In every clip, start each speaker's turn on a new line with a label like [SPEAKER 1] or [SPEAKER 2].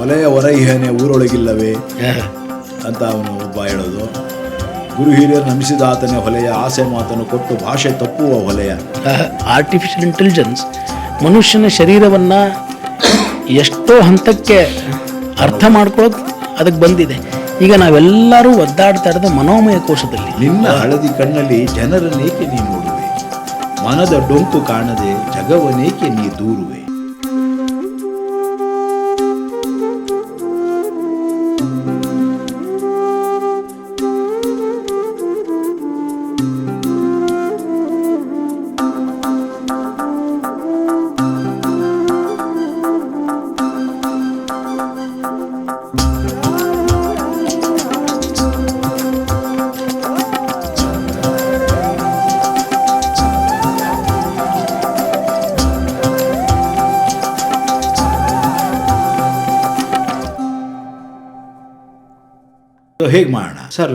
[SPEAKER 1] ಒಲೆಯ ಇಹನೆ ಊರೊಳಗಿಲ್ಲವೇ? ಅಂತ ಅವನು ಒಬ್ಬ ಹೇಳೋದು. ಗುರು ಹಿರಿಯರು ನಂಬಿಸಿದ ಆತನೇ ಹೊಲೆಯ ಆಸೆ ಮಾತನ್ನು ಕೊಟ್ಟು ಭಾಷೆ ತಪ್ಪುವ ಹೊಲೆಯ.
[SPEAKER 2] ಆರ್ಟಿಫಿಷಿಯಲ್ ಇಂಟೆಲಿಜೆನ್ಸ್ ಮನುಷ್ಯನ ಶರೀರವನ್ನು ಎಷ್ಟೋ ಹಂತಕ್ಕೆ ಅರ್ಥ ಮಾಡ್ಕೊಳ್ಳೋಕೆ ಅದಕ್ಕೆ ಬಂದಿದೆ. ಈಗ ನಾವೆಲ್ಲರೂ ಒದ್ದಾಡ್ತಾ ಇರೋದು ಮನೋಮಯ ಕೋಶದಲ್ಲಿ.
[SPEAKER 1] ನಿನ್ನ ಹಳದಿ ಕಣ್ಣಲ್ಲಿ ಜನರನ್ನೇಕೆ ನೀ ನೋಡುವೆ? ಮನದ ಡೊಂಕು ಕಾಣದೆ ಜಗವನೇಕೆ ನೀ ದೂರುವೆ? ಹೇಗೆ ಮಾಡೋಣ ಸರ್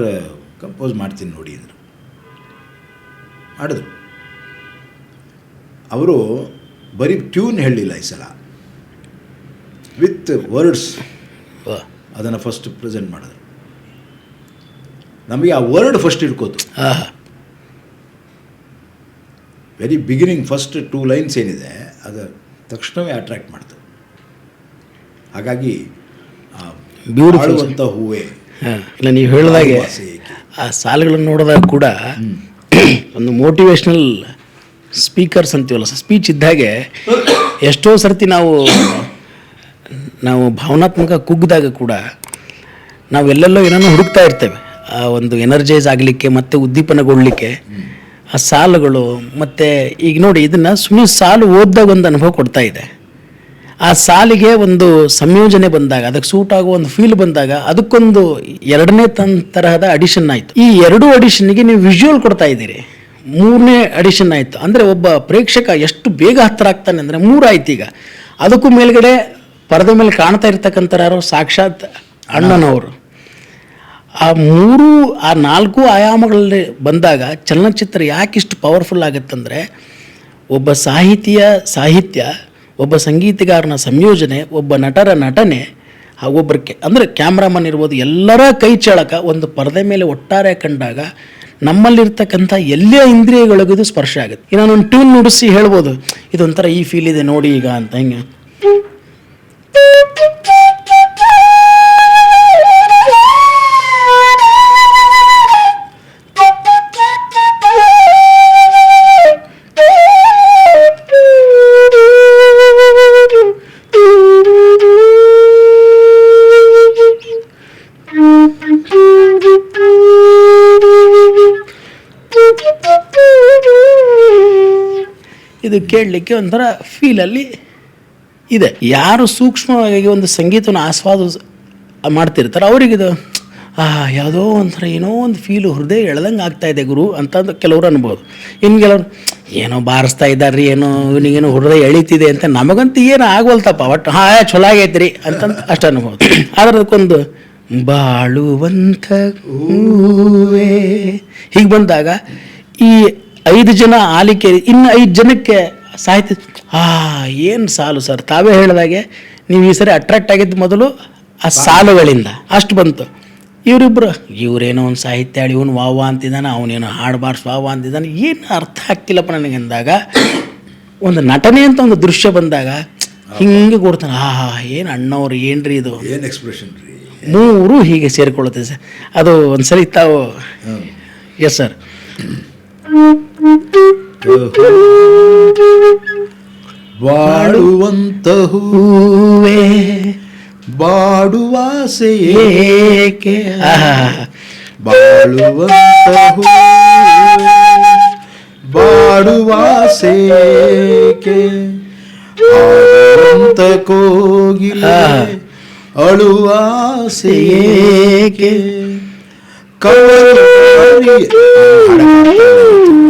[SPEAKER 1] ಕಂಪೋಸ್ ಮಾಡ್ತೀನಿ ನೋಡಿ ಅಂದರು ಮಾಡಿದ್ರು ಅವರು ಬರೀ ಟ್ಯೂನ್ ಹೇಳಲಿಲ್ಲ ಈ ಸಲ ವಿತ್ ವರ್ಡ್ಸ್. ಅದನ್ನು ಫಸ್ಟ್ ಪ್ರೆಸೆಂಟ್ ಮಾಡಿದ್ರು ನಮಗೆ ಆ word first ಇಟ್ಕೋತು. Very beginning first two lines ಏನಿದೆ ಅದು ತಕ್ಷಣವೇ ಅಟ್ರಾಕ್ಟ್ ಮಾಡ್ತು ಹಾಗಾಗಿ ಬ್ಯೂಟಿಫುಲ್. ಹೂವೇ.
[SPEAKER 2] ಇಲ್ಲ ನೀವು ಹೇಳಿದಾಗೆ ಆ ಸಾಲುಗಳನ್ನು ನೋಡಿದಾಗ ಕೂಡ ಒಂದು ಮೋಟಿವೇಶ್ನಲ್ ಸ್ಪೀಕರ್ಸ್ ಅಂತೀವಲ್ಲ ಸ್ಪೀಚ್ ಇದ್ದಾಗೆ ಎಷ್ಟೋ ಸರ್ತಿ ನಾವು ನಾವು ಭಾವನಾತ್ಮಕ ಕುಗ್ಗಿದಾಗ ಕೂಡ ನಾವು ಎಲ್ಲೆಲ್ಲೋ ಏನೋ ಹುಡುಕ್ತಾ ಇರ್ತೇವೆ. ಆ ಒಂದು ಎನರ್ಜೈಸ್ ಆಗಲಿಕ್ಕೆ ಮತ್ತು ಉದ್ದೀಪನಗೊಳ್ಳಲಿಕ್ಕೆ ಆ ಸಾಲುಗಳು ಮತ್ತು ಈಗ ನೋಡಿ ಇದನ್ನು ಸುಮ್ಮನೆ ಸಾಲು ಓದಿದಾಗ ಒಂದು ಅನುಭವ ಕೊಡ್ತಾ ಇದೆ. ಆ ಸಾಲಿಗೆ ಒಂದು ಸಂಯೋಜನೆ ಬಂದಾಗ, ಅದಕ್ಕೆ ಸೂಟ್ ಆಗೋ ಒಂದು ಫೀಲ್ ಬಂದಾಗ ಅದಕ್ಕೊಂದು ಎರಡನೇ ತರಹದ ಅಡಿಷನ್ ಆಯಿತು. ಈ ಎರಡು ಅಡಿಷನ್ಗೆ ನೀವು ವಿಜುವಲ್ ಕೊಡ್ತಾ ಇದ್ದೀರಿ. ಮೂರನೇ ಅಡಿಷನ್ ಆಯಿತು. ಅಂದರೆ ಒಬ್ಬ ಪ್ರೇಕ್ಷಕ ಎಷ್ಟು ಬೇಗ ಹತ್ತಿರ ಆಗ್ತಾನೆ ಅಂದರೆ ಮೂರಾಯ್ತು ಈಗ. ಅದಕ್ಕೂ ಮೇಲ್ಗಡೆ ಪರದೆ ಮೇಲೆ ಕಾಣ್ತಾ ಇರ್ತಕ್ಕಂಥ ಯಾರೋ ಸಾಕ್ಷಾತ್ ಅಣ್ಣನವರು. ಆ ಮೂರು, ಆ ನಾಲ್ಕು ಆಯಾಮಗಳಲ್ಲಿ ಬಂದಾಗ ಚಲನಚಿತ್ರ ಯಾಕಿಷ್ಟು ಪವರ್ಫುಲ್ ಆಗುತ್ತಂದರೆ, ಒಬ್ಬ ಸಾಹಿತಿಯ ಸಾಹಿತ್ಯ ಒಬ್ಬ ಸಂಗೀತಗಾರನ ಸಂಯೋಜನೆ, ಒಬ್ಬ ನಟರ ನಟನೆ ಒಬ್ಬರ ಕೆ ಅಂದರೆ ಕ್ಯಾಮ್ರಾಮನ್ ಇರ್ಬೋದು, ಎಲ್ಲರ ಕೈ ಚಳಕ ಒಂದು ಪರದೆ ಮೇಲೆ ಒಟ್ಟಾರೆ ಕಂಡಾಗ ನಮ್ಮಲ್ಲಿರ್ತಕ್ಕಂಥ ಎಲ್ಲಿಯ ಇಂದ್ರಿಯಗಳಿಗೂ ಇದು ಸ್ಪರ್ಶ ಆಗುತ್ತೆ. ಈಗ ನಾನೊಂದು ಟ್ಯೂನ್ ನುಡಿಸಿ ಹೇಳ್ಬೋದು, ಇದೊಂಥರ ಈ ಫೀಲ್ ಇದೆ ನೋಡಿ ಈಗ ಅಂತ. ಹಿಂಗೆ? ಇದು ಕೇಳಲಿಕ್ಕೆ ಒಂಥರ ಫೀಲಲ್ಲಿ ಇದೆ. ಯಾರು ಸೂಕ್ಷ್ಮವಾಗಿ ಒಂದು ಸಂಗೀತವನ್ನು ಆಸ್ವಾದ ಮಾಡ್ತಿರ್ತಾರೆ ಅವರಿಗಿದು, ಆ, ಯಾವುದೋ ಒಂಥರ ಏನೋ ಒಂದು ಫೀಲು ಹೃದಯ ಎಳ್ದಂಗೆ ಆಗ್ತಾಯಿದೆ ಗುರು ಅಂತ ಕೆಲವರು ಅನ್ಬೋದು. ಇನ್ನು ಕೆಲವರು, ಏನೋ ಬಾರಿಸ್ತಾ ಇದ್ದಾರ್ರಿ, ಏನೋ ಇವನಿಗೇನೋ ಹೃದಯ ಎಳಿತಿದೆ ಅಂತ ನಮಗಂತೂ ಏನು ಆಗೋಲ್ತಪ್ಪ ಒಟ್ಟು ಹಾಂ ಚಲೋ ಆಗೈತ್ರಿ ಅಂತಂದು ಅಷ್ಟು ಅನ್ಬೋದು. ಆದ್ರೆ ಅದಕ್ಕೊಂದು ಬಾಳುವಂಥ ಹೀಗೆ ಬಂದಾಗ ಈ ಐದು ಜನ ಆಲಿಕೆ ಇನ್ನು ಐದು ಜನಕ್ಕೆ ಸಾಹಿತ್ಯ ಆ ಏನು ಸಾಲು ಸರ್. ತಾವೇ ಹೇಳಿದಾಗೆ ನೀವು ಈ ಸರಿ ಅಟ್ರಾಕ್ಟ್ ಆಗಿದ್ದು ಮೊದಲು ಆ ಸಾಲುಗಳಿಂದ. ಅಷ್ಟು ಬಂತು. ಇವರಿಬ್ಬರು ಇವರೇನೋ ಒಂದು ಸಾಹಿತ್ಯ ಹೇಳಿ ಇವನು ವಾವ ಅಂತಿದ್ದಾನೆ ಅವನೇನೋ ಹಾಡು ಬಾರ್ಸ್ ವಾವ ಅಂತಿದ್ದಾನೆ ಏನು ಅರ್ಥ ಆಗ್ತಿಲ್ಲಪ್ಪ ನನಗೆ ಅಂದಾಗ ಒಂದು ನಟನೆ ಅಂತ ಒಂದು ದೃಶ್ಯ ಬಂದಾಗ ಹಿಂಗೆ ಕೊಡ್ತಾನೆ. ಆ ಏನು ಅಣ್ಣವ್ರು ಏನ್ರಿ ಇದು?
[SPEAKER 1] ಏನು ಎಕ್ಸ್ಪ್ರೆಷನ್ ರೀ?
[SPEAKER 2] ಮೂರು ಹೀಗೆ ಸೇರಿಕೊಳ್ಳುತ್ತೆ ಸರ್. ಅದು ಒಂದ್ಸರಿ ತಾವು ಎಸ್ ಸರ್
[SPEAKER 1] ಬಾಳುವಂತ
[SPEAKER 2] ಹೂವೇ
[SPEAKER 1] ಬಾಡುವಾಸೆ
[SPEAKER 2] ಏಕೆ ಆಹಾ.
[SPEAKER 1] ಬಾಳುವಂತ ಬಾಡುವಾಸೇಕೆ ಹಾಡುವಂತ ಕೋಗಿಲೆ ಅಳುವಾಸೆಯೇಕೆ ಕವಲು
[SPEAKER 2] ಹಾಂ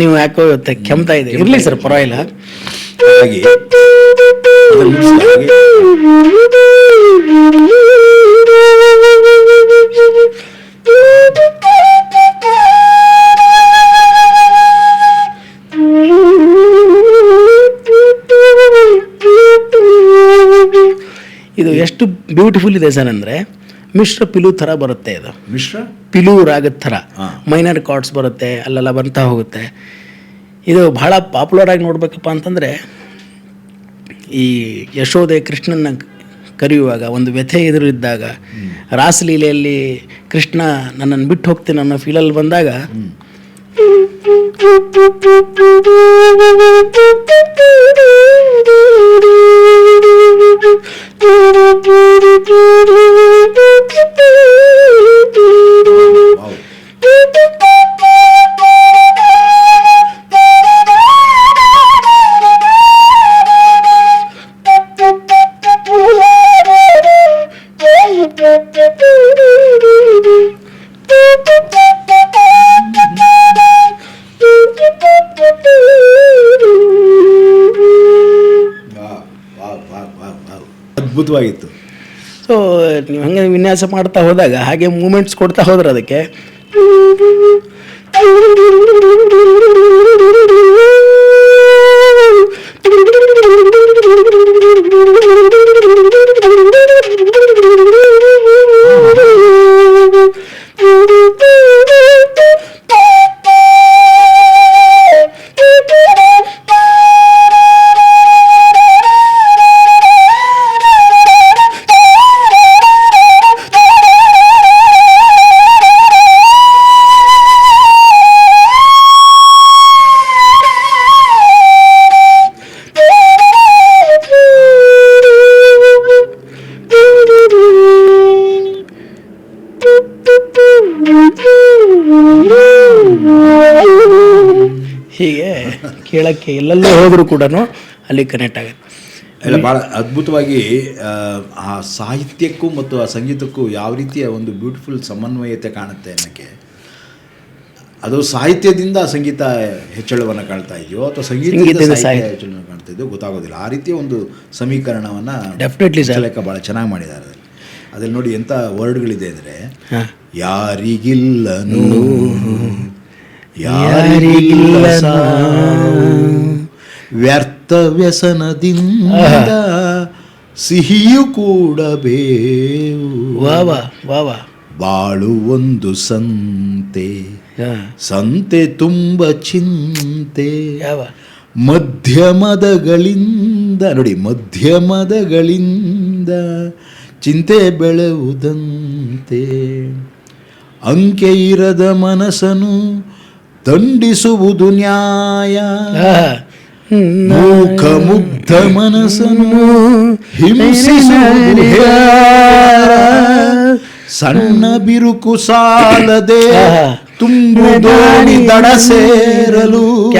[SPEAKER 2] ನೀವು ಯಾಕೋ ಇವತ್ತು ಕೆಮ್ತಾ ಇದೆ. ಇರಲಿ ಸರ್ ಪರವಾಗಿಲ್ಲ.
[SPEAKER 1] ಹಾಗಾಗಿ ಅದನ್ನ ನುಡಿಸ್ತಾ ಹಾಗೆ.
[SPEAKER 2] ಇದು ಎಷ್ಟು ಬ್ಯೂಟಿಫುಲ್ ಇದೆ ಸರ್ ಅಂದರೆ ಮಿಶ್ರ ಪಿಲು ಥರ ಬರುತ್ತೆ ಇದು
[SPEAKER 1] ಮಿಶ್ರ?
[SPEAKER 2] ಪಿಲು ರಾಗದ ಥರ. ಮೈನರ್ ಕಾರ್ಡ್ಸ್ ಬರುತ್ತೆ ಅಲ್ಲೆಲ್ಲ ಬರ್ತಾ ಹೋಗುತ್ತೆ. ಇದು ಭಾಳ ಪಾಪ್ಯುಲರ್ ಆಗಿ ನೋಡ್ಬೇಕಪ್ಪ ಅಂತಂದರೆ ಈ ಯಶೋದೆ ಕೃಷ್ಣನ ಕರೆಯುವಾಗ ಒಂದು ವ್ಯಥೆ ಎದುರಿದ್ದಾಗ ರಾಸಲೀಲೆಯಲ್ಲಿ ಕೃಷ್ಣ ನನ್ನನ್ನು ಬಿಟ್ಟು ಹೋಗ್ತೀನಿ ಅನ್ನೋ ಫೀಲಲ್ಲಿ ಬಂದಾಗ
[SPEAKER 1] ವಾವ್. ವಾವ್, ಅದ್ಭುತವಾಗಿತ್ತು.
[SPEAKER 2] ಸೊ ನೀವು ಹಂಗೆ ವಿನ್ಯಾಸ ಮಾಡ್ತಾ ಹೋದಾಗ ಹಾಗೆ ಮೂಮೆಂಟ್ಸ್ ಕೊಡ್ತಾ ಹೋದ್ರೆ ಅದಕ್ಕೆ ಕೇಳಕ್ಕೆ ಎಲ್ಲೆಲ್ಲೂ ಹೋದರೂ ಕೂಡ ಅಲ್ಲಿ ಕನೆಕ್ಟ್ ಆಗುತ್ತೆ
[SPEAKER 1] ಎಲ್ಲ ಭಾಳ ಅದ್ಭುತವಾಗಿ ಆ, ಸಾಹಿತ್ಯಕ್ಕೂ ಮತ್ತು ಆ ಸಂಗೀತಕ್ಕೂ ಯಾವ ರೀತಿಯ ಒಂದು ಬ್ಯೂಟಿಫುಲ್ ಸಮನ್ವಯತೆ ಕಾಣುತ್ತೆ ಅನ್ನೋಕ್ಕೆ ಅದು ಸಾಹಿತ್ಯದಿಂದ ಸಂಗೀತ ಹೆಚ್ಚಳವನ್ನು ಕಾಣ್ತಾ ಇದೆಯೋ ಅಥವಾ ಸಂಗೀತದಿಂದ ಸಾಹಿತ್ಯ. ಹೆಚ್ಚಳವನ್ನು ಕಾಣ್ತಾ ಇದೆಯೋ ಗೊತ್ತಾಗೋದಿಲ್ಲ ಆ ರೀತಿಯ ಒಂದು ಸಮೀಕರಣವನ್ನು
[SPEAKER 2] ಡೆಫಿನೆಟ್ಲಿ.
[SPEAKER 1] ಲೆಕ್ಕ ಭಾಳ ಚೆನ್ನಾಗಿ ಮಾಡಿದ್ದಾರೆ ಅದ್ರಲ್ಲಿ. ಅದ್ರಲ್ಲಿ ನೋಡಿ ಎಂಥ ವರ್ಡ್ಗಳಿದೆ ಅಂದರೆ
[SPEAKER 2] ಯಾರಿಗಿಲ್ಲನೂ
[SPEAKER 1] ಯಾರಿಗಿಲ್ಲನು
[SPEAKER 2] ಯಾರಿಗಿಲ್ಲ
[SPEAKER 1] ಯಾರಿಗಿಲ್ಲ ವ್ಯರ್ಥ ವ್ಯಸನದಿಂದ ಸಿಹಿಯು ಕೂಡ ಬಾಳು ಒಂದು ಸಂತೆ. ಸಂತೆ ತುಂಬ ಚಿಂತೆ. ಮಧ್ಯಮದಗಳಿಂದ ನೋಡಿ ಮಧ್ಯಮದಗಳಿಂದ ಚಿಂತೆ ಬೆಳೆವುದಂತೆ ಅಂಕೆ ಇರದ ಮನಸ್ಸನು ದಂಡಿಸುವುದು ನ್ಯಾಯ. ಮೂಕ ಮುಗ್ಧ ಮನಸ್ಸನ್ನು ಹಿಂಸಿಸುವುದು. ಸಣ್ಣ ಬಿರುಕು ಸಾಲದೆ ತುಂಬು ದೋಣಿ ದಡ ಸೇರಲು.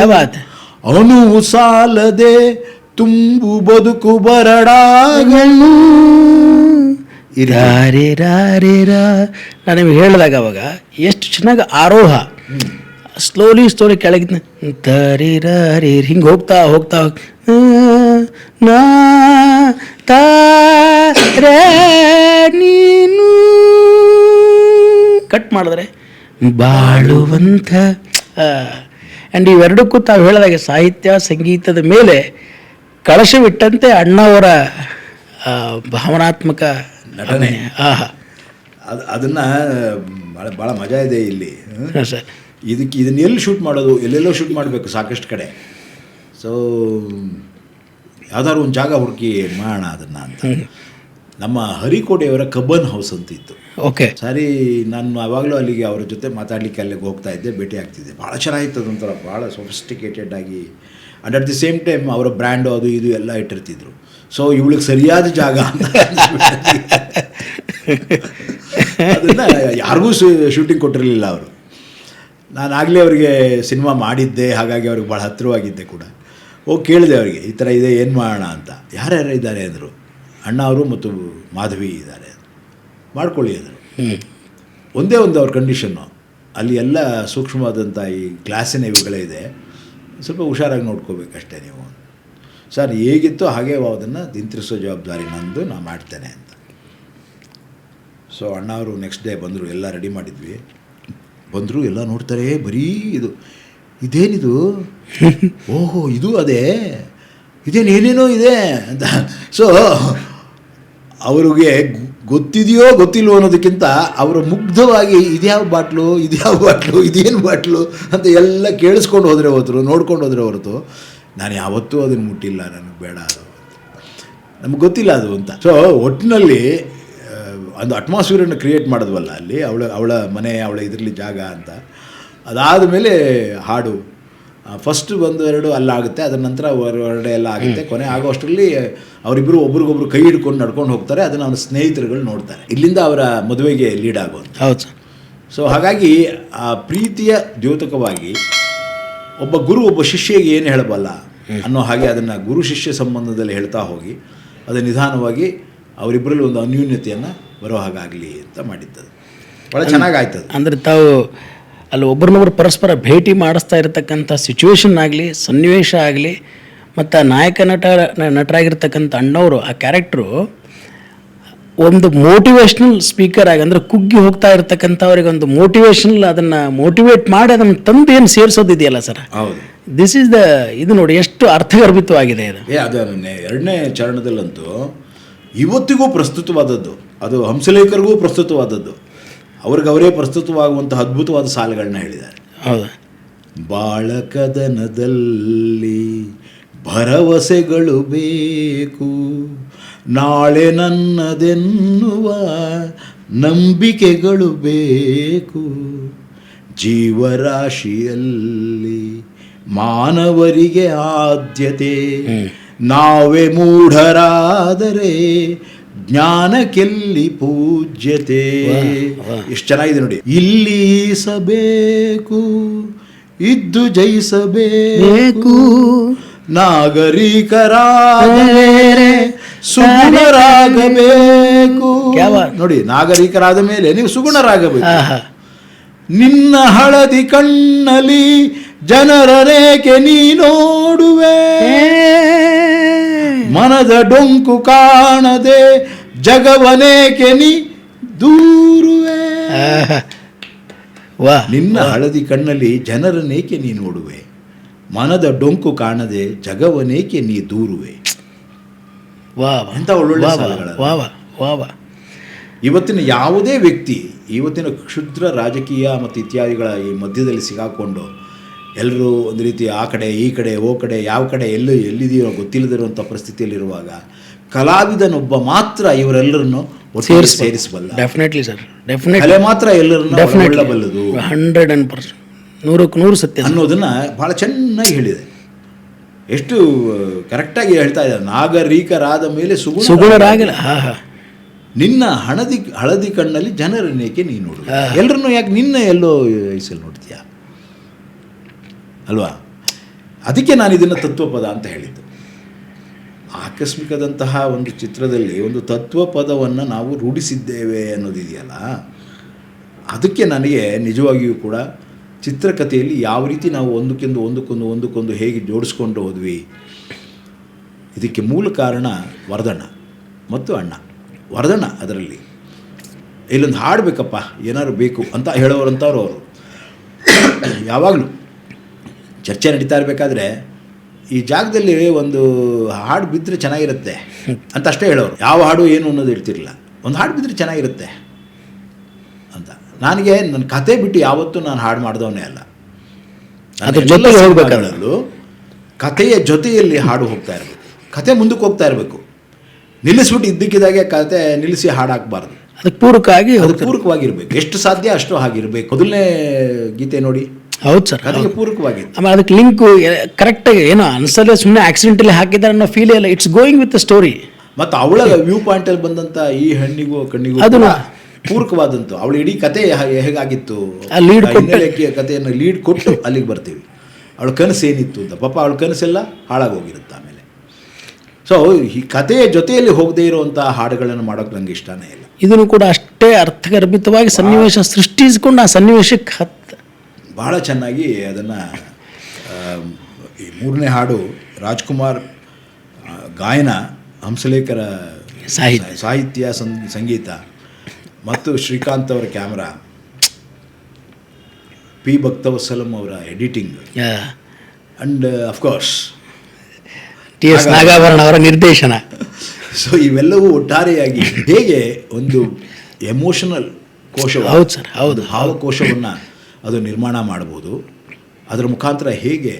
[SPEAKER 1] ಅಣುವು ಸಾಲದೆ ತುಂಬು ಬದುಕು ಬರಡಾಗಲು.
[SPEAKER 2] ರಾರೆ ರಾರೆ ರಾ. ನಾನು ನಿಮಗೆ ಹೇಳಿದಾಗ ಅವಾಗ ಎಷ್ಟು ಚೆನ್ನಾಗಿ ಆರೋಹ. ಸ್ಲೋಲಿ ಸ್ಲೋಲಿ ಕೆಳಗಿದ್ನ ತರಿ ರೀ ಹಿಂಗೆ ಹೋಗ್ತಾ ಹೋಗ್ತಾ ಹೋಗ್- ನಾ ತಾ ನೀನು ಕಟ್ ಮಾಡಿದ್ರೆ ಬಾಳುವಂಥ ಆ್ಯಂಡ್ ಇವೆರಡಕ್ಕೂ ತಾವು ಹೇಳಿದಾಗೆ ಸಾಹಿತ್ಯ ಸಂಗೀತದ ಮೇಲೆ ಕಳಶವಿಟ್ಟಂತೆ ಅಣ್ಣವರ ಭಾವನಾತ್ಮಕ
[SPEAKER 1] ನಟನೆ.
[SPEAKER 2] ಆಹಾ.
[SPEAKER 1] ಅದು ಅದನ್ನು ಭಾಳ ಭಾಳ ಮಜಾ ಇದೆ ಇಲ್ಲಿ.
[SPEAKER 2] ಸರ್.
[SPEAKER 1] ಇದಕ್ಕೆ ಇದನ್ನ ಎಲ್ಲಿ ಶೂಟ್ ಮಾಡೋದು ಎಲ್ಲೆಲ್ಲೋ ಶೂಟ್ ಮಾಡಬೇಕು ಸಾಕಷ್ಟು ಕಡೆ. ಸೊ ಯಾವ್ದಾದ್ರು ಒಂದು ಜಾಗ ಹುಡುಕಿ ಮಾಡೋಣ ಅದನ್ನು ಅಂತ. ನಮ್ಮ ಹರಿಕೋಟೆಯವರ ಕಬ್ಬನ್ ಹೌಸ್ ಅಂತ ಇತ್ತು.
[SPEAKER 2] ಓಕೆ
[SPEAKER 1] ಸರಿ ನಾನು ಆವಾಗಲೂ ಅಲ್ಲಿಗೆ ಅವ್ರ ಜೊತೆ ಮಾತಾಡಲಿಕ್ಕೆ ಅಲ್ಲಿಗೆ ಹೋಗ್ತಾ ಇದ್ದೆ ಭೇಟಿ ಆಗ್ತಿದ್ದೆ. ಭಾಳ ಚೆನ್ನಾಗಿತ್ತು ಅದೊಂಥರ ಭಾಳ ಸೊಫಿಸ್ಟಿಕೇಟೆಡ್ ಆಗಿ. And at the same time ಅವರ ಬ್ರ್ಯಾಂಡು ಅದು ಇದು ಎಲ್ಲ ಇಟ್ಟಿರ್ತಿದ್ರು. ಸೊ ಇವಳಿಗೆ ಸರಿಯಾದ ಜಾಗ ಅಂತ ಅದನ್ನು ಯಾರಿಗೂ ಶೂಟಿಂಗ್ ಕೊಟ್ಟಿರಲಿಲ್ಲ ಅವರು. ನಾನು ಆಗಲೇ ಅವರಿಗೆ ಸಿನಿಮಾ ಮಾಡಿದ್ದೆ ಹಾಗಾಗಿ ಅವ್ರಿಗೆ ಭಾಳ ಹತ್ತಿರವಾಗಿದ್ದೆ ಕೂಡ. ಹೋಗಿ ಕೇಳಿದೆ ಅವರಿಗೆ ಈ ಥರ ಇದೆ ಏನು ಮಾಡೋಣ ಅಂತ. ಯಾರ್ಯಾರು ಇದ್ದಾರೆ ಅಂದರು. ಅಣ್ಣ ಅವರು ಮತ್ತು ಮಾಧವಿ ಇದ್ದಾರೆ ಮಾಡ್ಕೊಳ್ಳಿ ಅಂದರು. ಒಂದೇ ಒಂದು ಅವ್ರ ಕಂಡೀಷನ್ನು. ಅಲ್ಲಿ ಎಲ್ಲ ಸೂಕ್ಷ್ಮವಾದಂಥ ಈ ಗ್ಲಾಸಿನ ಇವುಗಳೇ ಇದೆ. ಸ್ವಲ್ಪ ಹುಷಾರಾಗಿ ನೋಡ್ಕೋಬೇಕಷ್ಟೇ ನೀವು. ಸರ್ ಹೇಗಿತ್ತೋ ಹಾಗೆ ಅದನ್ನು ನಿಂತ್ರಿಸೋ ಜವಾಬ್ದಾರಿ ನಂದು ನಾನು ಮಾಡ್ತೇನೆ ಅಂತ. ಸೊ ಅಣ್ಣ ಅವರು ನೆಕ್ಸ್ಟ್ ಡೇ ಬಂದರು ಎಲ್ಲ ರೆಡಿ ಮಾಡಿದ್ವಿ. ಬಂದರು ಎಲ್ಲ ನೋಡ್ತಾರೆ, ಬರೀ ಇದು, ಇದೇನಿದು? ಓಹೋ, ಇದು ಅದೇ? ಇದೇನು, ಏನೇನೋ ಇದೆ ಅಂತ. ಸೊ ಅವರಿಗೆ ಗೊತ್ತಿದೆಯೋ ಗೊತ್ತಿಲ್ವೋ ಅನ್ನೋದಕ್ಕಿಂತ ಅವರು ಮುಗ್ಧವಾಗಿ ಇದ್ಯಾವ ಬಾಟ್ಲು ಇದ್ಯಾವ ಬಾಟ್ಲು, ಇದೇನು ಬಾಟ್ಲು ಅಂತ ಎಲ್ಲ ಕೇಳಿಸ್ಕೊಂಡು ಹೋದರೆ ಹೊರತು ನೋಡ್ಕೊಂಡು ಹೋದರೆ ಹೊರತು, ನಾನು ಯಾವತ್ತೂ ಅದನ್ನು ಮುಟ್ಟಿಲ್ಲ, ನನಗೆ ಬೇಡ ಅದು ನಮ್ಗೆ ಗೊತ್ತಿಲ್ಲ ಅದು ಅಂತ. ಸೊ ಒಟ್ಟಿನಲ್ಲಿ ಒಂದು ಅಟ್ಮಾಸ್ಫಿಯರನ್ನು ಕ್ರಿಯೇಟ್ ಮಾಡಿದ್ವಲ್ಲ ಅಲ್ಲಿ ಅವಳ ಅವಳ ಮನೆ ಅವಳ ಇದರಲ್ಲಿ ಜಾಗ ಅಂತ. ಅದಾದ ಮೇಲೆ ಹಾಡು ಫಸ್ಟ್ ಒಂದು ಎರಡು ಅಲ್ಲಾಗುತ್ತೆ ಅದರ ನಂತರ ಹೊರಗಡೆ ಎಲ್ಲ ಆಗುತ್ತೆ. ಕೊನೆ ಆಗೋ ಅಷ್ಟರಲ್ಲಿ ಅವರಿಬ್ಬರು ಒಬ್ರಿಗೊಬ್ರು ಕೈ ಹಿಡ್ಕೊಂಡು ನಡ್ಕೊಂಡು ಹೋಗ್ತಾರೆ ಅದನ್ನು ಅವನ ಸ್ನೇಹಿತರುಗಳು ನೋಡ್ತಾರೆ. ಇಲ್ಲಿಂದ ಅವರ ಮದುವೆಗೆ ಲೀಡ್ ಆಗುವಂಥ
[SPEAKER 2] ಹೌದು ಸರ್.
[SPEAKER 1] ಸೊ ಹಾಗಾಗಿ ಆ ಪ್ರೀತಿಯ ದ್ಯೋತಕವಾಗಿ ಒಬ್ಬ ಗುರು ಒಬ್ಬ ಶಿಷ್ಯಗೆ ಏನು ಹೇಳಬಲ್ಲ ಅನ್ನೋ ಹಾಗೆ ಅದನ್ನು ಗುರು ಶಿಷ್ಯ ಸಂಬಂಧದಲ್ಲಿ ಹೇಳ್ತಾ ಹೋಗಿ ಅದು ನಿಧಾನವಾಗಿ ಅವರಿಬ್ಬರಲ್ಲಿ ಒಂದು ಅನ್ಯೂನ್ಯತೆಯನ್ನು ಬರೋ ಹಾಗಾಗಲಿ ಅಂತ ಮಾಡಿದ್ದದು ಭಾಳ ಚೆನ್ನಾಗಾಯ್ತದೆ
[SPEAKER 2] ಅಂದರೆ ತಾವು ಅಲ್ಲಿ ಒಬ್ರನ್ನೊಬ್ರು ಪರಸ್ಪರ ಭೇಟಿ ಮಾಡಿಸ್ತಾ ಇರತಕ್ಕಂಥ ಸಿಚುವೇಶನ್ ಆಗಲಿ ಸನ್ನಿವೇಶ ಆಗಲಿ ಮತ್ತು ನಾಯಕ ನಟ ನಟರಾಗಿರ್ತಕ್ಕಂಥ ಅಣ್ಣವರು ಆ ಕ್ಯಾರೆಕ್ಟ್ರು ಒಂದು ಮೋಟಿವೇಶ್ನಲ್ ಸ್ಪೀಕರ್ ಆಗಿ ಅಂದರೆ ಕುಗ್ಗಿ ಹೋಗ್ತಾ ಇರ್ತಕ್ಕಂಥವ್ರಿಗೆ ಒಂದು ಮೋಟಿವೇಶನಲ್ ಅದನ್ನು ಮೋಟಿವೇಟ್ ಮಾಡಿ ಅದನ್ನು ತಂದು ಏನು ಸೇರಿಸೋದಿದೆಯಲ್ಲ ಸರ್?
[SPEAKER 1] ಹೌದು.
[SPEAKER 2] ದಿಸ್ ಈಸ್ ದ ಇದು ನೋಡಿ ಎಷ್ಟು ಅರ್ಥಗರ್ಭಿತವಾಗಿದೆ ಇದು.
[SPEAKER 1] ಏ ಅದು ಎರಡನೇ ಚರಣದಲ್ಲಂತೂ ಇವತ್ತಿಗೂ ಪ್ರಸ್ತುತವಾದದ್ದು. ಅದು ಹಂಸಲೇಖರಿಗೂ ಪ್ರಸ್ತುತವಾದದ್ದು. ಅವ್ರಿಗೆ ಅವರೇ ಪ್ರಸ್ತುತವಾಗುವಂಥ ಅದ್ಭುತವಾದ ಸಾಲುಗಳನ್ನ ಹೇಳಿದ್ದಾರೆ.
[SPEAKER 2] ಹೌದಾ.
[SPEAKER 1] ಬಾಳಕದನದಲ್ಲಿ ಭರವಸೆಗಳು ಬೇಕು. ನಾಳೆ ನನ್ನದೆನ್ನುವ ನಂಬಿಕೆಗಳು ಬೇಕು. ಜೀವರಾಶಿಯಲ್ಲಿ ಮಾನವರಿಗೆ ಆದ್ಯತೆ. ನಾವೇ ಮೂಢರಾದರೆ ಜ್ಞಾನಕ್ಕೆಲ್ಲಿ ಪೂಜ್ಯತೆ. ಎಷ್ಟು ಚೆನ್ನಾಗಿದೆ ನೋಡಿ. ಇಲ್ಲಿ ಸಬೇಕು ಇದ್ದು ಜಯಿಸಬೇಕು. ನಾಗರಿಕರಾದರೆ ಸುಗುಣರಾಗಬೇಕು. ನೋಡಿ ನಾಗರಿಕರಾದ ಮೇಲೆ ನೀವು ಸುಗುಣರಾಗಬೇಕು. ನಿನ್ನ ಹಳದಿ ಕಣ್ಣಲ್ಲಿ ಜನರನೇಕೆ ನೀ ನೋಡುವೆ. ಮನದ ಡೊಂಕು ಕಾಣದೆ ಜಗವನೇಕೆ ನೀ ದೂರುವೆ.
[SPEAKER 2] ವಾ.
[SPEAKER 1] ನಿನ್ನ ಹಳದಿ ಕಣ್ಣಲ್ಲಿ ಜನರನ್ನೇಕೆ ನೀ ನೋಡುವೆ? ಮನದ ಡೊಂಕು ಕಾಣದೆ ಜಗವನೇಕೆ ನೀ ದೂರುವೆ?
[SPEAKER 2] ವಾ.
[SPEAKER 1] ಎಂಥ ಒಳ್ಳೊಳ್ಳೆ
[SPEAKER 2] ವಾ. ವಾ ವಾ.
[SPEAKER 1] ಇವತ್ತಿನ ಯಾವುದೇ ವ್ಯಕ್ತಿ ಇವತ್ತಿನ ಕ್ಷುದ್ರ ರಾಜಕೀಯ ಮತ್ತು ಇತ್ಯಾದಿಗಳ ಈ ಮಧ್ಯದಲ್ಲಿ ಸಿಗಾಕೊಂಡು ಎಲ್ಲರೂ ಒಂದು ರೀತಿ ಆ ಕಡೆ ಈ ಕಡೆ ಓ ಕಡೆ ಯಾವ ಕಡೆ ಎಲ್ಲೂ ಎಲ್ಲಿದೆಯೋ ಗೊತ್ತಿಲ್ಲದಿರುವಂಥ ಪರಿಸ್ಥಿತಿಯಲ್ಲಿರುವಾಗ ಕಲಾವಿದನೊಬ್ಬ ಮಾತ್ರ ಇವರೆಲ್ಲರನ್ನು
[SPEAKER 2] ಸೇರಿಸ್ಬಲ್ಲ. ಡೆಫಿನೆಟ್ಲಿ ಸರ್ ಡೆಫಿನೆಟ್ಲಿ
[SPEAKER 1] ಕಲೆ ಮಾತ್ರ ಎಲ್ಲರನ್ನು
[SPEAKER 2] ಹಂಡ್ರೆಡ್ ಆ್ಯಂಡ್ ಪರ್ಸೆಂಟ್ ನೂರಕ್ಕೆ ನೂರು ಸತ್ಯ.
[SPEAKER 1] ಅನ್ನೋದನ್ನು ಭಾಳ ಚೆನ್ನಾಗಿ ಹೇಳಿದೆ. ಎಷ್ಟು ಕರೆಕ್ಟಾಗಿ ಹೇಳ್ತಾ ಇದ್ದಾರೆ. ನಾಗರಿಕರಾದ ಮೇಲೆ ಸುಗುಣ
[SPEAKER 2] ಸುಗುಣರಾಗಿಲ್ಲ. ಹಾ ಹಾ.
[SPEAKER 1] ನಿನ್ನ ಹಣದಿ ಹಳದಿ ಕಣ್ಣಲ್ಲಿ ಜನರನ್ನೇಕೆ ನೀನು ನೋಡು ಎಲ್ಲರನ್ನೂ ಯಾಕೆ ನಿನ್ನ ಎಲ್ಲೋ ವಯಸ್ಸಲ್ಲಿ ನೋಡ್ತೀಯಾ? ಅಲ್ವಾ? ಅದಕ್ಕೆ ನಾನು ಇದನ್ನು ತತ್ವಪದ ಅಂತ ಹೇಳಿದ್ದು. ಆಕಸ್ಮಿಕದಂತಹ ಒಂದು ಚಿತ್ರದಲ್ಲಿ ಒಂದು ತತ್ವಪದವನ್ನು ನಾವು ರೂಢಿಸಿದ್ದೇವೆ ಅನ್ನೋದಿದೆಯಲ್ಲ, ಅದಕ್ಕೆ ನನಗೆ ನಿಜವಾಗಿಯೂ ಕೂಡ ಚಿತ್ರಕಥೆಯಲ್ಲಿ ಯಾವ ರೀತಿ ನಾವು ಒಂದಕ್ಕೆಂದು ಒಂದಕ್ಕೊಂದು ಒಂದಕ್ಕೊಂದು ಹೇಗೆ ಜೋಡಿಸ್ಕೊಂಡು ಹೋದ್ವಿ, ಇದಕ್ಕೆ ಮೂಲ ಕಾರಣ ವರದಣ್ಣ ಮತ್ತು ಅಣ್ಣ. ವರದಣ್ಣ ಅದರಲ್ಲಿ, ಇಲ್ಲೊಂದು ಹಾಡಬೇಕಪ್ಪ, ಏನಾದ್ರು ಬೇಕು ಅಂತ ಹೇಳೋರಂಥವ್ರು ಅವರು. ಯಾವಾಗಲೂ ಚರ್ಚೆ ನಡೀತಾ ಇರಬೇಕಾದ್ರೆ ಈ ಜಾಗದಲ್ಲಿ ಒಂದು ಹಾಡು ಬಿದ್ದರೆ ಚೆನ್ನಾಗಿರುತ್ತೆ ಅಂತ ಅಷ್ಟೇ ಹೇಳೋರು. ಯಾವ ಹಾಡು ಏನು ಅನ್ನೋದು ಹೇಳ್ತಿರಲಿಲ್ಲ. ಒಂದು ಹಾಡು ಬಿದ್ದರೆ ಚೆನ್ನಾಗಿರುತ್ತೆ ಅಂತ. ನನಗೆ ನನ್ನ ಕತೆ ಬಿಟ್ಟು ಯಾವತ್ತೂ ನಾನು ಹಾಡು ಮಾಡಿದವನೇ ಅಲ್ಲ.
[SPEAKER 2] ಅದ್ರ
[SPEAKER 1] ಜೊತೆ
[SPEAKER 2] ಜೊತೆಗೆ ಹೋಗ್ಬೇಕಲ್ಲ.
[SPEAKER 1] ಕಥೆಯ ಜೊತೆಯಲ್ಲಿ ಹಾಡು ಹೋಗ್ತಾ ಇರಬೇಕು. ಕತೆ ಮುಂದಕ್ಕೆ ಹೋಗ್ತಾ ಇರಬೇಕು. ನಿಲ್ಲಿಸ್ಬಿಟ್ಟು ಇದ್ದಕ್ಕಿದ್ದಾಗೆ ಕತೆ ನಿಲ್ಲಿಸಿ ಹಾಡು ಹಾಕಬಾರ್ದು.
[SPEAKER 2] ಅದಕ್ಕೆ
[SPEAKER 1] ಪೂರಕವಾಗಿ
[SPEAKER 2] ಅದಕ್ಕೆ
[SPEAKER 1] ಪೂರಕವಾಗಿರ್ಬೇಕು. ಎಷ್ಟು ಸಾಧ್ಯ ಅಷ್ಟು ಹಾಗಿರಬೇಕು. ಮೊದಲನೇ ಗೀತೆ ನೋಡಿ.
[SPEAKER 2] ಹೌದು ಸರ್
[SPEAKER 1] ಅದಕ್ಕೆ ಪೂರಕವಾಗಿದೆ
[SPEAKER 2] ಆಮೇಲೆ ಅದಕ್ಕೆ ಲಿಂಕು ಕರೆಕ್ಟಾಗಿ ಏನೋ ಅನ್ಸಲ್ಲ ಸುಮ್ಮನೆ ಆಕ್ಸಿಡೆಂಟಲ್ಲಿ ಹಾಕಿದ್ದಾರೆ ಅನ್ನೋ ಫೀಲ್ ಇಲ್ಲ. ಇಟ್ಸ್ ಗೋಯಿಂಗ್ ವಿತ್ ಸ್ಟೋರಿ
[SPEAKER 1] ಮತ್ತು ಅವಳ ವ್ಯೂ ಪಾಯಿಂಟಲ್ಲಿ ಬಂದಂಥ ಈ ಹೆಣ್ಣಿಗೂ ಕಣ್ಣಿಗೂ
[SPEAKER 2] ಅದು
[SPEAKER 1] ಕೂಡ
[SPEAKER 2] ನಾ-
[SPEAKER 1] ಪೂರಕವಾದಂತು. ಅವಳ ಇಡೀ ಕತೆ ಹೇಗಾಗಿತ್ತು? ಲೀಡ್ ಕಥೆಯನ್ನು ಲೀಡ್ ಕೊಟ್ಟು ಅಲ್ಲಿಗೆ ಬರ್ತೀವಿ. ಅವಳ ಕನಸು ಏನಿತ್ತು ಅಂತ. ಪಾಪ ಅವಳ ಕನಸೆಲ್ಲ ಹಾಳಾಗೋಗಿರುತ್ತೆ ಆಮೇಲೆ. ಸೊ ಈ ಕಥೆಯ ಜೊತೆಯಲ್ಲಿ ಹೋಗದೇ ಇರುವಂಥ ಹಾಡುಗಳನ್ನು ಮಾಡೋಕೆ ನಂಗೆ ಇಷ್ಟನೇ ಇಲ್ಲ.
[SPEAKER 2] ಇದನ್ನು ಕೂಡ ಅಷ್ಟೇ ಅರ್ಥಗರ್ಭಿತವಾಗಿ ಸನ್ನಿವೇಶ ಸೃಷ್ಟಿಸಿಕೊಂಡು ಆ ಸನ್ನಿವೇಶಕ್ಕೆ ಹತ್ತು
[SPEAKER 1] ಬಹಳ ಚೆನ್ನಾಗಿ ಅದನ್ನು ಈ ಮೂರನೇ ಹಾಡು ರಾಜ್ಕುಮಾರ್ ಗಾಯನ ಹಂಸಲೇಖರ
[SPEAKER 2] ಸಾಹಿತ್ಯ.
[SPEAKER 1] ಸಾಹಿತ್ಯ ಸಂಗೀತ ಮತ್ತು ಶ್ರೀಕಾಂತ್ ಅವರ ಕ್ಯಾಮ್ರಾ. ಪಿ ಭಕ್ತವತ್ಸಲಂ ಅವರ editing. And
[SPEAKER 2] of course T S Nagabharana ಅವರ ನಿರ್ದೇಶನ.
[SPEAKER 1] ಸೊ ಇವೆಲ್ಲವೂ ಒಟ್ಟಾರೆಯಾಗಿ ಹೇಗೆ ಒಂದು ಎಮೋಷನಲ್ ಕೋಶ
[SPEAKER 2] ಹೌದು ಸರ್ ಹೌದು.
[SPEAKER 1] ಭಾವಕೋಶವನ್ನು ಅದು ನಿರ್ಮಾಣ ಮಾಡ್ಬೋದು. ಅದರ ಮುಖಾಂತರ ಹೇಗೆ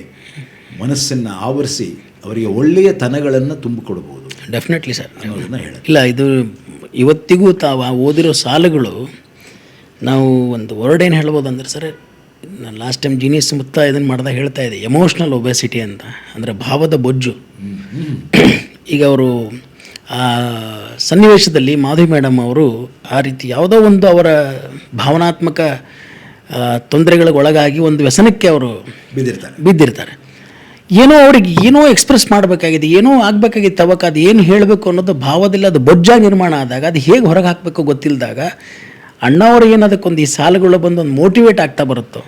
[SPEAKER 1] ಮನಸ್ಸನ್ನು ಆವರಿಸಿ ಅವರಿಗೆ ಒಳ್ಳೆಯ ತನಗಳನ್ನು ತುಂಬಿಕೊಡ್ಬೋದು
[SPEAKER 2] ಡೆಫಿನೆಟ್ಲಿ ಸರ್
[SPEAKER 1] ಅನ್ನೋದನ್ನು ಹೇಳಿ
[SPEAKER 2] ಇಲ್ಲ ಇದು ಇವತ್ತಿಗೂ ತಾವು ಆ ಓದಿರೋ ಸಾಲುಗಳು ನಾವು ಒಂದು ವರ್ಡ್ ಏನು ಹೇಳ್ಬೋದು ಅಂದರೆ ಸರ್ ನಾನು ಲಾಸ್ಟ್ ಟೈಮ್ ಜೀನಿಯಸ್ ಮುತ್ತ ಇದನ್ನು ಮಾಡ್ದಾಗ ಹೇಳ್ತಾ ಇದೆ ಎಮೋಷ್ನಲ್ ಒಬೆಸಿಟಿ ಅಂತ. ಅಂದರೆ ಭಾವದ ಬೊಜ್ಜು. ಈಗ ಅವರು ಆ ಸನ್ನಿವೇಶದಲ್ಲಿ ಮಾಧವಿ ಮೇಡಮ್ ಅವರು ಆ ರೀತಿ ಯಾವುದೋ ಒಂದು ಅವರ ಭಾವನಾತ್ಮಕ ತೊಂದರೆಗಳಿಗೆ ಒಳಗಾಗಿ ಒಂದು ವ್ಯಸನಕ್ಕೆ ಅವರು
[SPEAKER 1] ಬಿದ್ದಿರ್ತಾರೆ.
[SPEAKER 2] ಬಿದ್ದಿರ್ತಾರೆ. ಏನೋ ಅವ್ರಿಗೆ ಏನೋ ಎಕ್ಸ್ಪ್ರೆಸ್ ಮಾಡಬೇಕಾಗಿದೆ ಏನೋ ಆಗಬೇಕಾಗಿತ್ತು ಅವಾಗ ಅದು ಏನು ಹೇಳಬೇಕು ಅನ್ನೋದು ಭಾವದಲ್ಲಿ ಅದು ಬೊಜ್ಜ ನಿರ್ಮಾಣ ಆದಾಗ ಅದು ಹೇಗೆ ಹೊರಗೆ ಹಾಕಬೇಕು ಗೊತ್ತಿಲ್ಲದಾಗ ಅಣ್ಣವ್ರು ಏನು ಅದಕ್ಕೊಂದು ಈ ಸಾಲುಗಳು ಬಂದು ಒಂದು ಮೋಟಿವೇಟ್ ಆಗ್ತಾ ಬರುತ್ತೋ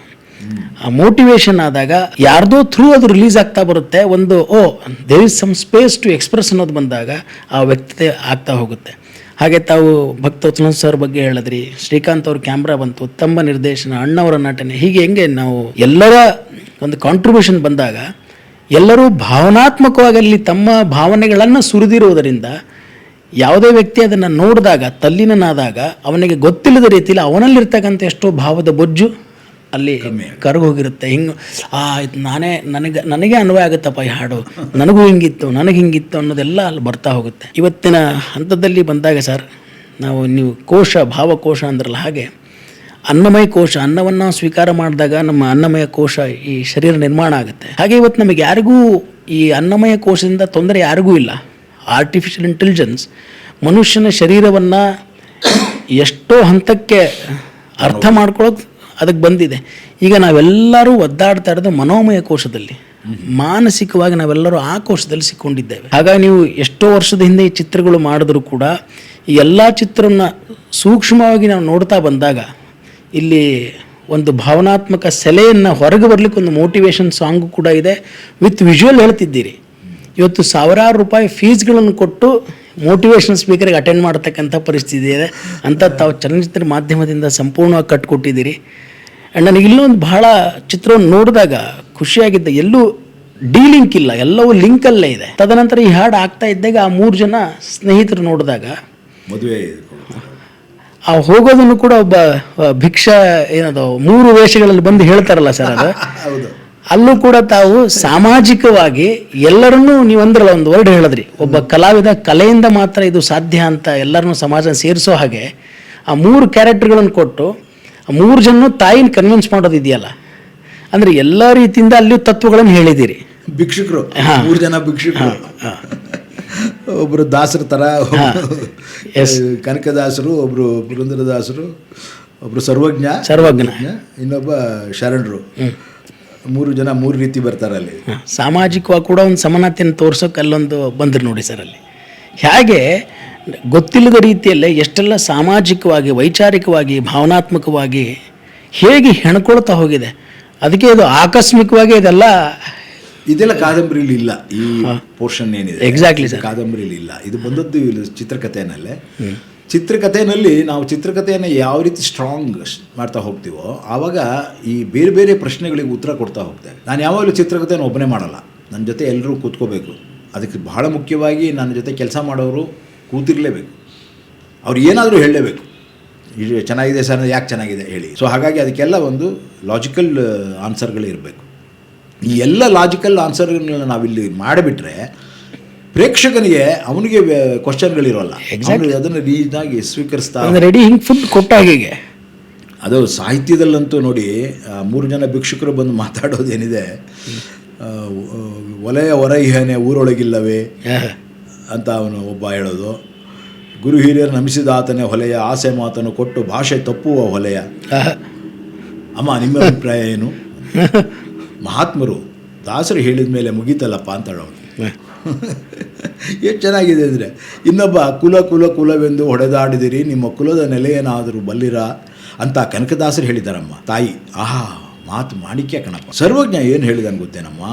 [SPEAKER 2] ಆ ಮೋಟಿವೇಶನ್ ಆದಾಗ ಯಾರ್ದೋ ಥ್ರೂ ಅದು ರಿಲೀಸ್ ಆಗ್ತಾ ಬರುತ್ತೆ ಒಂದು ಓ there is some space to express ಅನ್ನೋದು ಬಂದಾಗ ಆ ವ್ಯಕ್ತತೆ ಆಗ್ತಾ ಹೋಗುತ್ತೆ. ಹಾಗೆ ತಾವು ಭಕ್ತೋತ್ಸವ ಸರ್ ಬಗ್ಗೆ ಹೇಳಿದ್ರಿ. ಶ್ರೀಕಾಂತ್ ಅವ್ರ ಕ್ಯಾಮ್ರಾ ಬಂತು, ಉತ್ತಮ ನಿರ್ದೇಶನ, ಅಣ್ಣವರ ನಟನೆ, ಹೀಗೆ ಹೆಂಗೆ ನಾವು ಎಲ್ಲರ ಒಂದು ಕಾಂಟ್ರಿಬ್ಯೂಷನ್ ಬಂದಾಗ ಎಲ್ಲರೂ ಭಾವನಾತ್ಮಕವಾಗಿ ಅಲ್ಲಿ ತಮ್ಮ ಭಾವನೆಗಳನ್ನು ಸುರಿದಿರುವುದರಿಂದ ಯಾವುದೇ ವ್ಯಕ್ತಿ ಅದನ್ನು ನೋಡಿದಾಗ, ತಲ್ಲಿನನಾದಾಗ, ಅವನಿಗೆ ಗೊತ್ತಿಲ್ಲದ ರೀತಿಯಲ್ಲಿ ಅವನಲ್ಲಿರ್ತಕ್ಕಂಥ ಎಷ್ಟೋ ಭಾವದ ಬೊಜ್ಜು ಅಲ್ಲಿ ಕರ್ಗೋಗಿರುತ್ತೆ. ಹಿಂಗೆ ಆ ನಾನೇ ನನಗೆ ನನಗೆ ಅನ್ವಯ ಆಗುತ್ತಪ್ಪ ಈ ಹಾಡು. ನನಗೂ ಹಿಂಗಿತ್ತು ನನಗೆ ಹಿಂಗಿತ್ತು ಅನ್ನೋದೆಲ್ಲ ಅಲ್ಲಿ ಬರ್ತಾ ಹೋಗುತ್ತೆ. ಇವತ್ತಿನ ಹಂತದಲ್ಲಿ ಬಂದಾಗ ಸರ್ ನಾವು ನೀವು ಕೋಶ ಭಾವಕೋಶ ಅಂದ್ರಲ್ಲ ಹಾಗೆ ಅನ್ನಮಯ ಕೋಶ ಅನ್ನವನ್ನು ಸ್ವೀಕಾರ ಮಾಡಿದಾಗ ನಮ್ಮ ಅನ್ನಮಯ ಕೋಶ ಈ ಶರೀರ ನಿರ್ಮಾಣ ಆಗುತ್ತೆ. ಹಾಗೆ ಇವತ್ತು ನಮಗೆ ಯಾರಿಗೂ ಈ ಅನ್ನಮಯ ಕೋಶದಿಂದ ತೊಂದರೆ ಯಾರಿಗೂ ಇಲ್ಲ. ಆರ್ಟಿಫಿಷಿಯಲ್ ಇಂಟೆಲಿಜೆನ್ಸ್ ಮನುಷ್ಯನ ಶರೀರವನ್ನು ಎಷ್ಟೋ ಹಂತಕ್ಕೆ ಅರ್ಥ ಮಾಡ್ಕೊಳ್ಳೋದು ಅದಕ್ಕೆ ಬಂದಿದೆ. ಈಗ ನಾವೆಲ್ಲರೂ ಒದ್ದಾಡ್ತಾ ಇರೋದು ಮನೋಮಯ ಕೋಶದಲ್ಲಿ. ಮಾನಸಿಕವಾಗಿ ನಾವೆಲ್ಲರೂ ಆ ಕೋಶದಲ್ಲಿ ಸಿಕ್ಕೊಂಡಿದ್ದೇವೆ. ಹಾಗಾಗಿ ನೀವು ಎಷ್ಟೋ ವರ್ಷದ ಹಿಂದೆ ಈ ಚಿತ್ರಗಳು ಮಾಡಿದ್ರು ಕೂಡ ಈ ಎಲ್ಲ ಚಿತ್ರವನ್ನು ಸೂಕ್ಷ್ಮವಾಗಿ ನಾವು ನೋಡ್ತಾ ಬಂದಾಗ ಇಲ್ಲಿ ಒಂದು ಭಾವನಾತ್ಮಕ ಸೆಲೆಯನ್ನು ಹೊರಗೆ ಬರಲಿಕ್ಕೆ ಒಂದು ಮೋಟಿವೇಶನ್ ಸಾಂಗು ಕೂಡ ಇದೆ. ವಿತ್ ವಿಜುವಲ್ ಹೇಳ್ತಿದ್ದೀರಿ. ಇವತ್ತು ಸಾವಿರಾರು ರೂಪಾಯಿ ಫೀಸ್ಗಳನ್ನು ಕೊಟ್ಟು ಮೋಟಿವೇಶನ್ ಸ್ಪೀಕರ್ಗೆ ಅಟೆಂಡ್ ಮಾಡ್ತಕ್ಕಂಥ ಪರಿಸ್ಥಿತಿ ಇದೆ. ಅಂತ ತಾವು ಚಲನಚಿತ್ರ ಮಾಧ್ಯಮದಿಂದ ಸಂಪೂರ್ಣವಾಗಿ ಕಟ್ಕೊಟ್ಟಿದ್ದೀರಿ. ಆ್ಯಂಡ್ ನನಗೆ ಇಲ್ಲೊಂದು ಬಹಳ ಚಿತ್ರವನ್ನು ನೋಡಿದಾಗ ಖುಷಿಯಾಗಿದ್ದ ಎಲ್ಲೂ ಡೀಲಿಂಕ್ ಇಲ್ಲ ಎಲ್ಲವೂ ಲಿಂಕಲ್ಲೇ ಇದೆ. ತದನಂತರ ಈ ಹಾಡು ಆಗ್ತಾ ಇದ್ದಾಗ ಆ ಮೂರು ಜನ ಸ್ನೇಹಿತರು ನೋಡಿದಾಗ
[SPEAKER 1] ಮದುವೆ
[SPEAKER 2] ಆ ಹೋಗೋದನ್ನು ಕೂಡ ಒಬ್ಬ ಭಿಕ್ಷ ಏನದು ಮೂರು ವೇಷಗಳಲ್ಲಿ ಬಂದು ಹೇಳ್ತಾರಲ್ಲ ಸರ್ ಅದು.
[SPEAKER 1] ಹೌದು.
[SPEAKER 2] ಅಲ್ಲೂ ಕೂಡ ತಾವು ಸಾಮಾಜಿಕವಾಗಿ ಎಲ್ಲರನ್ನೂ ನೀವು ಅಂದ್ರಲ್ಲ ಒಂದು ವರ್ಡ್ ಹೇಳಿದ್ರಿ ಒಬ್ಬ ಕಲಾವಿದ ಕಲೆಯಿಂದ ಮಾತ್ರ ಇದು ಸಾಧ್ಯ ಅಂತ ಎಲ್ಲರನ್ನೂ ಸಮಾಜ ಸೇರಿಸೋ ಹಾಗೆ ಆ ಮೂರು ಕ್ಯಾರೆಕ್ಟರ್ಗಳನ್ನು ಕೊಟ್ಟು ಮೂರು ಜನ ತಾಯಿನ ಕನ್ವಿನ್ಸ್ ಮಾಡೋದು ಇದೆಯಲ್ಲ? ಅಂದರೆ ಎಲ್ಲ ರೀತಿಯಿಂದ ಅಲ್ಲಿ ತತ್ವಗಳನ್ನು ಹೇಳಿದ್ದೀರಿ.
[SPEAKER 1] ಭಿಕ್ಷುಕರು ಮೂರು ಜನ ಭಿಕ್ಷುಕರು. ಒಬ್ಬರು ದಾಸರ ಥರ ಎಸ್ ಕನಕದಾಸರು ಒಬ್ಬರು ಪುರಂದರದಾಸರು ಒಬ್ಬರು ಸರ್ವಜ್ಞ.
[SPEAKER 2] ಸರ್ವಜ್ಞ.
[SPEAKER 1] ಇನ್ನೊಬ್ಬ ಶರಣರು. ಮೂರು ಜನ ಮೂರು ರೀತಿ ಬರ್ತಾರೆ ಅಲ್ಲಿ.
[SPEAKER 2] ಸಾಮಾಜಿಕವಾಗಿ ಕೂಡ ಒಂದು ಸಮಾನತೆಯನ್ನು ತೋರ್ಸೋಕೆ ಅಲ್ಲೊಂದು ಬಂದ್ರು ನೋಡಿ ಸರ್ ಅಲ್ಲಿ. ಹೇಗೆ ಗೊತ್ತಿಲ್ಲದ ರೀತಿಯಲ್ಲೇ ಎಷ್ಟೆಲ್ಲ ಸಾಮಾಜಿಕವಾಗಿ ವೈಚಾರಿಕವಾಗಿ ಭಾವನಾತ್ಮಕವಾಗಿ ಹೇಗೆ ಹೆಣ್ಕೊಳ್ತಾ ಹೋಗಿದೆ. ಅದಕ್ಕೆ ಇದು ಆಕಸ್ಮಿಕವಾಗಿ ಇದೆಲ್ಲ
[SPEAKER 1] ಇದೆಲ್ಲ ಕಾದಂಬರಿಲಿ ಇಲ್ಲ. ಈ ಪೋರ್ಷನ್ ಏನಿದೆ?
[SPEAKER 2] ಎಕ್ಸಾಕ್ಟ್ಲಿ
[SPEAKER 1] ಸರ್ ಕಾದಂಬರಿಲಿ ಇಲ್ಲ. ಇದು ಬಂದದ್ದು ಇಲ್ಲ ಚಿತ್ರಕಥೆನಲ್ಲೇ. ಚಿತ್ರಕಥೆನಲ್ಲಿ ನಾವು ಚಿತ್ರಕಥೆಯನ್ನು ಯಾವ ರೀತಿ ಸ್ಟ್ರಾಂಗ್ ಮಾಡ್ತಾ ಹೋಗ್ತೀವೋ ಆವಾಗ ಈ ಬೇರೆ ಬೇರೆ ಪ್ರಶ್ನೆಗಳಿಗೆ ಉತ್ತರ ಕೊಡ್ತಾ ಹೋಗ್ತೇವೆ ನಾನು ಯಾವಾಗಲೂ ಚಿತ್ರಕಥೆಯನ್ನು ಒಬ್ಬನೇ ಮಾಡಲ್ಲ. ನನ್ನ ಜೊತೆ ಎಲ್ಲರೂ ಕೂತ್ಕೋಬೇಕು. ಅದಕ್ಕೆ ಬಹಳ ಮುಖ್ಯವಾಗಿ ನನ್ನ ಜೊತೆ ಕೆಲಸ ಮಾಡೋರು ಕೂತಿರಲೇಬೇಕು. ಅವ್ರು ಏನಾದರೂ ಹೇಳಲೇಬೇಕು. ಇದು ಚೆನ್ನಾಗಿದೆ ಸರ್ ಯಾಕೆ ಚೆನ್ನಾಗಿದೆ ಹೇಳಿ. ಸೊ ಹಾಗಾಗಿ ಅದಕ್ಕೆಲ್ಲ ಒಂದು ಲಾಜಿಕಲ್ ಆನ್ಸರ್ಗಳು ಇರಬೇಕು. ಈ ಎಲ್ಲ ಲಾಜಿಕಲ್ ಆನ್ಸರ್ಗಳನ್ನ ನಾವಿಲ್ಲಿ ಮಾಡಿಬಿಟ್ರೆ ಪ್ರೇಕ್ಷಕನಿಗೆ ಅವನಿಗೆ ಕ್ವಶನ್ಗಳಿರೋಲ್ಲ ಎಕ್ಸಾಕ್ಟ್ಲಿ ಅದನ್ನು ರೀನಾಗಿ ಸ್ವೀಕರಿಸ್ತಾ
[SPEAKER 2] ರೆಡಿ ಹಿಂಗೆ ಫುಡ್ ಕೊಟ್ಟಾಗಿಗೆ
[SPEAKER 1] ಅದು ಸಾಹಿತ್ಯದಲ್ಲಂತೂ ನೋಡಿ ಮೂರು ಜನ ಭಿಕ್ಷುಕರು ಬಂದು ಮಾತಾಡೋದೇನಿದೆ ಒಲೆಯ ಒಲೆಯ ಹೊರಹೇನೆ ಊರೊಳಗಿಲ್ಲವೇ? ಅಂತ ಅವನು ಒಬ್ಬ ಹೇಳೋದು. ಗುರು ಹಿರಿಯರು ನಮಿಸಿದ ಆತನೇ ಹೊಲೆಯ ಆಸೆ ಮಾತನ್ನು ಕೊಟ್ಟು ಭಾಷೆ ತಪ್ಪುವ ಹೊಲೆಯ. ಅಮ್ಮ ನಿಮ್ಮ ಅಭಿಪ್ರಾಯ ಏನು? ಮಹಾತ್ಮರು ದಾಸರು ಹೇಳಿದ ಮೇಲೆ ಮುಗೀತಲ್ಲಪ್ಪ ಅಂತ ಹೇಳೋದು ಎಷ್ಟು ಚೆನ್ನಾಗಿದೆ ಅಂದರೆ ಇನ್ನೊಬ್ಬ ಕುಲ ಕುಲ ಕುಲವೆಂದು ಹೊಡೆದಾಡಿದಿರಿ ನಿಮ್ಮ ಕುಲದ ನೆಲೆಯೇನಾದರೂ ಬಲ್ಲಿರ ಅಂತ ಕನಕದಾಸರು ಹೇಳಿದಾರಮ್ಮ ತಾಯಿ. ಆಹಾ ಮಾತು ಮಾಣಿಕ್ಯ ಕಣಪ್ಪ. ಸರ್ವಜ್ಞ ಏನು ಹೇಳಿದಾನೆ ಗೊತ್ತೇನಮ್ಮ?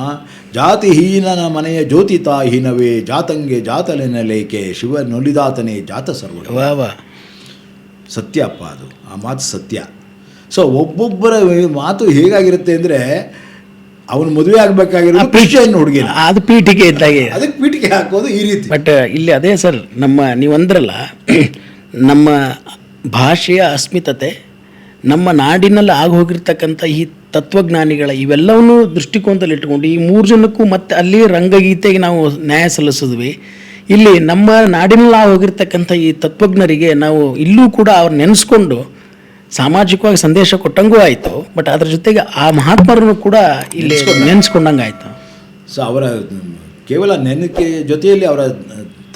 [SPEAKER 1] ಜಾತಿಹೀನನ ಮನೆಯ ಜ್ಯೋತಿ ತಾಹೀನವೇ ಜಾತಂಗೆ ಜಾತಲೆನಲೇಕೆ ಶಿವ ನುಲಿದಾತನೇ ಜಾತ ಸರ್ವ.
[SPEAKER 2] ವಾ ವಾ.
[SPEAKER 1] ಸತ್ಯ ಅಪ್ಪ ಅದು ಆ ಮಾತು ಸತ್ಯ. ಸೊ ಒಬ್ಬೊಬ್ಬರ ಮಾತು ಹೇಗಾಗಿರುತ್ತೆ ಅಂದರೆ ಅವನು ಮದುವೆ ಆಗಬೇಕಾಗಿರೋದು ಕ್ರಿಶ್ಚಿಯನ್ ಹುಡುಗಿನ.
[SPEAKER 2] ಅದು ಪೀಠಿಗೆ ಇದ್ದಾಗೆ.
[SPEAKER 1] ಅದಕ್ಕೆ ಪೀಠಿಗೆ ಹಾಕೋದು ಈ ರೀತಿ.
[SPEAKER 2] ಬಟ್ ಇಲ್ಲಿ ಅದೇ ಸರ್ ನಮ್ಮ ನೀವು ಅಂದ್ರಲ್ಲ ನಮ್ಮ ಭಾಷೆಯ ಅಸ್ಮಿತತೆ ನಮ್ಮ ನಾಡಿನಲ್ಲಿ ಆಗೋಗಿರ್ತಕ್ಕಂಥ ಈ ತತ್ವಜ್ಞಾನಿಗಳ ಇವೆಲ್ಲವನ್ನೂ ದೃಷ್ಟಿಕೋನದಲ್ಲಿ ಇಟ್ಕೊಂಡು ಈ ಮೂರು ಜನಕ್ಕೂ ಮತ್ತೆ ಅಲ್ಲಿ ರಂಗಗೀತೆಗೆ ನಾವು ನ್ಯಾಯ ಸಲ್ಲಿಸಿದ್ವಿ. ಇಲ್ಲಿ ನಮ್ಮ ನಾಡಿನಲ್ಲಿ ಹೋಗಿರ್ತಕ್ಕಂಥ ಈ ತತ್ವಜ್ಞರಿಗೆ ನಾವು ಇಲ್ಲೂ ಕೂಡ ಅವ್ರು ನೆನೆಸ್ಕೊಂಡು ಸಾಮಾಜಿಕವಾಗಿ ಸಂದೇಶ ಕೊಟ್ಟಂಗೂ ಆಯಿತು. ಬಟ್ ಅದ್ರ ಜೊತೆಗೆ ಆ ಮಹಾತ್ಮರನ್ನು ಕೂಡ ಇಲ್ಲಿ ನೆನೆಸ್ಕೊಂಡಂಗೆ ಆಯಿತು.
[SPEAKER 1] ಸೊ ಅವರ ಕೇವಲ ನೆನಕೆ ಜೊತೆಯಲ್ಲಿ ಅವರ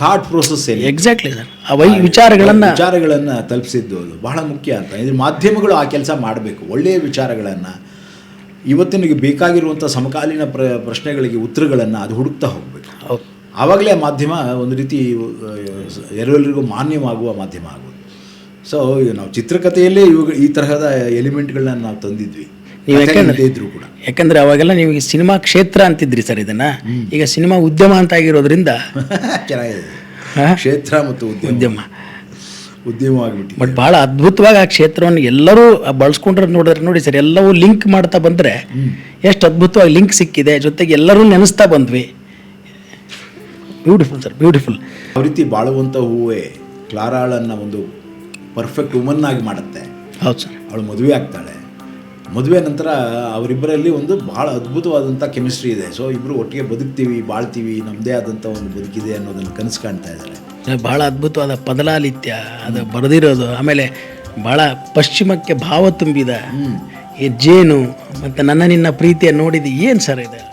[SPEAKER 1] ಥಾಟ್ ಪ್ರೋಸೆಸ್ ಏನು
[SPEAKER 2] ಎಕ್ಸಾಕ್ಟ್ಲಿ ಸರ್ ಆ ವೈ ವಿಚಾರಗಳನ್ನು
[SPEAKER 1] ವಿಚಾರಗಳನ್ನು ತಲುಪಿಸಿದ್ದು ಅದು ಬಹಳ ಮುಖ್ಯ ಅಂತ. ಇದು ಮಾಧ್ಯಮಗಳು ಆ ಕೆಲಸ ಮಾಡಬೇಕು. ಒಳ್ಳೆಯ ವಿಚಾರಗಳನ್ನು ಇವತ್ತಿನಿಗೆ ಬೇಕಾಗಿರುವಂಥ ಸಮಕಾಲೀನ ಪ್ರ ಪ್ರಶ್ನೆಗಳಿಗೆ ಉತ್ತರಗಳನ್ನು ಅದು ಹುಡುಕ್ತಾ ಹೋಗಬೇಕು. ಆವಾಗಲೇ ಮಾಧ್ಯಮ ಒಂದು ರೀತಿ ಎಲ್ಲರಿಗೂ ಮಾನ್ಯವಾಗುವ ಮಾಧ್ಯಮ ಆಗೋದು. ಸೊ ಈಗ ನಾವು ಚಿತ್ರಕಥೆಯಲ್ಲೇ ಇವಾಗ ಈ ತರಹದ ಎಲಿಮೆಂಟ್ಗಳನ್ನ ನಾವು ತಂದಿದ್ವಿ.
[SPEAKER 2] ಯಾಕಂದ್ರೆ-
[SPEAKER 1] ಕೂಡ.
[SPEAKER 2] ಯಾಕಂದ್ರೆ ಅವಾಗೆಲ್ಲ ನೀವು ಸಿನಿಮಾ ಕ್ಷೇತ್ರ ಅಂತಿದ್ರಿ ಸರ್ ಇದನ್ನ. ಈಗ ಸಿನಿಮಾ ಉದ್ಯಮ ಅಂತ ಆಗಿರೋದ್ರಿಂದ
[SPEAKER 1] ಚೆನ್ನಾಗಿದೆ ಕ್ಷೇತ್ರ ಮತ್ತು ಉದ್ಯಮ.
[SPEAKER 2] ಉದ್ಯಮ
[SPEAKER 1] ಉದ್ಯಮ
[SPEAKER 2] ಬಟ್ ಭಾಳ ಅದ್ಭುತವಾಗಿ ಆ ಕ್ಷೇತ್ರವನ್ನು ಎಲ್ಲರೂ ಬಳಸ್ಕೊಂಡ್ರೆ ನೋಡಿದ್ರೆ ನೋಡಿ ಸರ್ ಎಲ್ಲವೂ ಲಿಂಕ್ ಮಾಡ್ತಾ ಬಂದರೆ ಎಷ್ಟು ಅದ್ಭುತವಾಗಿ ಲಿಂಕ್ ಸಿಕ್ಕಿದೆ ಜೊತೆಗೆ ಎಲ್ಲರೂ ನೆನೆಸ್ತಾ ಬಂದ್ವಿ. ಬ್ಯೂಟಿಫುಲ್ ಸರ್ ಬ್ಯೂಟಿಫುಲ್
[SPEAKER 1] ಯಾವ ರೀತಿ ಬಾಳುವಂಥ ಹೂವೇ ಕ್ಲಾರಾಳನ್ನು ಒಂದು ಪರ್ಫೆಕ್ಟ್ ವುಮನ್ ಆಗಿ ಮಾಡುತ್ತೆ.
[SPEAKER 2] ಹೌದು ಸರ್
[SPEAKER 1] ಅವಳು ಮದುವೆ ಆಗ್ತಾಳೆ. ಮದುವೆ ನಂತರ ಅವರಿಬ್ಬರಲ್ಲಿ ಒಂದು ಭಾಳ ಅದ್ಭುತವಾದಂಥ ಕೆಮಿಸ್ಟ್ರಿ ಇದೆ. ಸೊ ಇಬ್ಬರು ಒಟ್ಟಿಗೆ ಬದುಕ್ತೀವಿ ಬಾಳ್ತೀವಿ ನಮ್ಮದೇ ಆದಂಥ ಒಂದು ಬದುಕಿದೆ ಅನ್ನೋದನ್ನು ಕನಸು ಕಾಣ್ತಾ ಇದ್ದಾರೆ.
[SPEAKER 2] ಭಾಳ ಅದ್ಭುತವಾದ ಪದಲಾಲಿತ್ಯ ಅದು ಬರೆದಿರೋದು. ಆಮೇಲೆ ಭಾಳ ಪಶ್ಚಿಮಕ್ಕೆ ಭಾವ ತುಂಬಿದ ಈ ಜೇನು ಮತ್ತು ನನ್ನ ನಿನ್ನ ಪ್ರೀತಿಯ ನೋಡಿದ ಏನು ಸರ್ ಇದು?